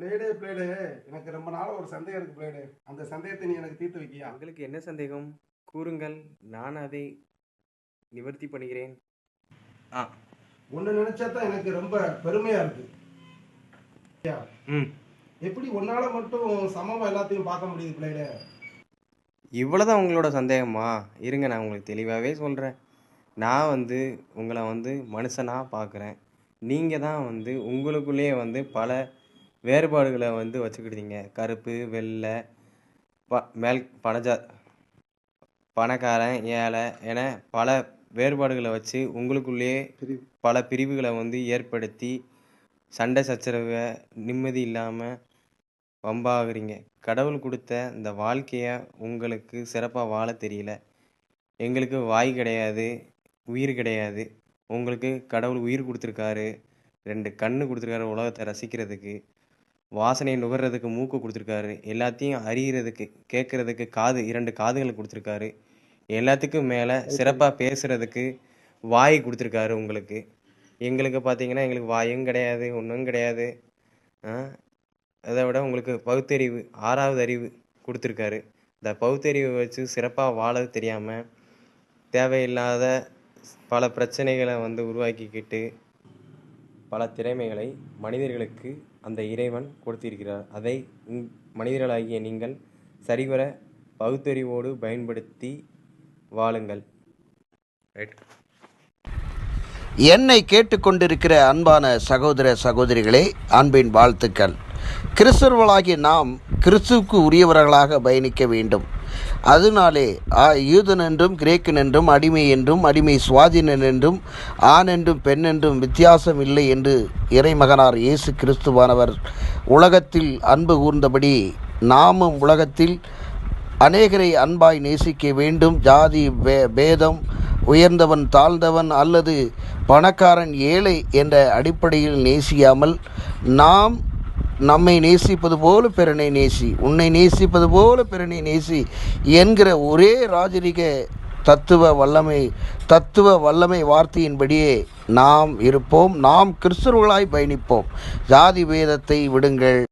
Blade எனக்கு ரொம்ப நாள் ஒரு சந்தேகம் இருக்கு பிளேடு அந்த சந்தேகத்தை நீ எனக்கு தீர்த்து வைக்கியா? உங்களுக்கு என்ன சந்தேகம்? கூறுங்கள். நான் அதை நிவர்த்தி பண்ணுகிறேன். ஆ. ஒன்று நினைச்சா தான் எனக்கு ரொம்ப பெருமையா இருக்கு. எப்படி உன்னால மட்டும் சமமா எல்லாத்தையும் பார்க்க முடியுது பிளேடு இவ்வளோதான் உங்களோட சந்தேகமா? இருங்க நான் உங்களுக்கு தெளிவாகவே சொல்கிறேன் நான் வந்து உங்களை வந்து மனுஷனாக பார்க்குறேன். நீங்கள் தான் வந்து உங்களுக்குள்ளேயே வந்து பல வேறுபாடுகளை வந்து வச்சுக்கிட்டீங்க. கருப்பு வெள்ளை ப மேல் பணஜா பணக்காரன் ஏழை என பல வேறுபாடுகளை வச்சு உங்களுக்குள்ளேயே. பல பிரிவுகளை வந்து ஏற்படுத்தி சண்டை சச்சரவை நிம்மதி இல்லாமல் வம்பாகிறீங்க. கடவுள் கொடுத்த இந்த வாழ்க்கையை உங்களுக்கு சிறப்பாக வாழ தெரியல. எங்களுக்கு வாய் கிடையாது உயிர் கிடையாது. உங்களுக்கு கடவுள் உயிர் கொடுத்துருக்காரு ரெண்டு கண்ணு கொடுத்துருக்காரு உலகத்தை ரசிக்கிறதுக்கு. வாசனை நுகர்றதுக்கு மூக்கு கொடுத்துருக்காரு. எல்லாத்தையும் அறிகிறதுக்கு கேட்குறதுக்கு காது இரண்டு காதுகளை கொடுத்துருக்காரு. எல்லாத்துக்கும் மேலே சிறப்பாக பேசுறதுக்கு வாய் கொடுத்துருக்காரு உங்களுக்கு. எங்களுக்கு பார்த்தீங்கன்னா எங்களுக்கு வாயும் கிடையாது ஒன்றும் கிடையாது. அதை விட உங்களுக்கு பகுத்தறிவு ஆறாவது அறிவு கொடுத்துருக்காரு. இந்த பகுத்தறிவை வச்சு சிறப்பாக வாழ தெரியாமல் தேவையில்லாத பல பிரச்சனைகளை வந்து உருவாக்கிக்கிட்டு பல திறமைகளை மனிதர்களுக்கு அந்த இறைவன் கொடுத்திருக்கிறார். அதை உங் மனிதர்களாகிய நீங்கள் சரிவர பகுத்தறிவோடு பயன்படுத்தி வாழுங்கள். ரைட் என்னை கேட்டுக்கொண்டிருக்கிற அன்பான சகோதர சகோதரிகளே அன்பின் வாழ்த்துக்கள். கிறிஸ்தவர்களாகிய நாம் கிறிஸ்துவுக்கு உரியவர்களாக பயணிக்க வேண்டும். அதனாலே ஆ யூதன் என்றும் கிரேக்கன் என்றும் அடிமை என்றும் அடிமை சுவாதீனன் என்றும் ஆண் என்றும் பெண் என்றும் வித்தியாசம் இல்லை என்று இறைமகனார் இயேசு கிறிஸ்துவானவர் உலகத்தில் அன்பு கூர்ந்தபடி நாமும் உலகத்தில் அநேகரை அன்பாய் நேசிக்க வேண்டும். ஜாதி பே பேதம் உயர்ந்தவன் தாழ்ந்தவன் அல்லது பணக்காரன் ஏழை என்ற அடிப்படையில் நேசியாமல் நாம் நம்மை நேசிப்பது போல பிறனை நேசி உன்னை நேசிப்பது போல பிறனை நேசி என்கிற ஒரே ராஜரிக தத்துவ வல்லமை தத்துவ வல்லமை வார்த்தையின்படியே நாம் இருப்போம். நாம் கிறிஸ்தவர்களாய் பயணிப்போம். ஜாதி வேதத்தை விடுங்கள்.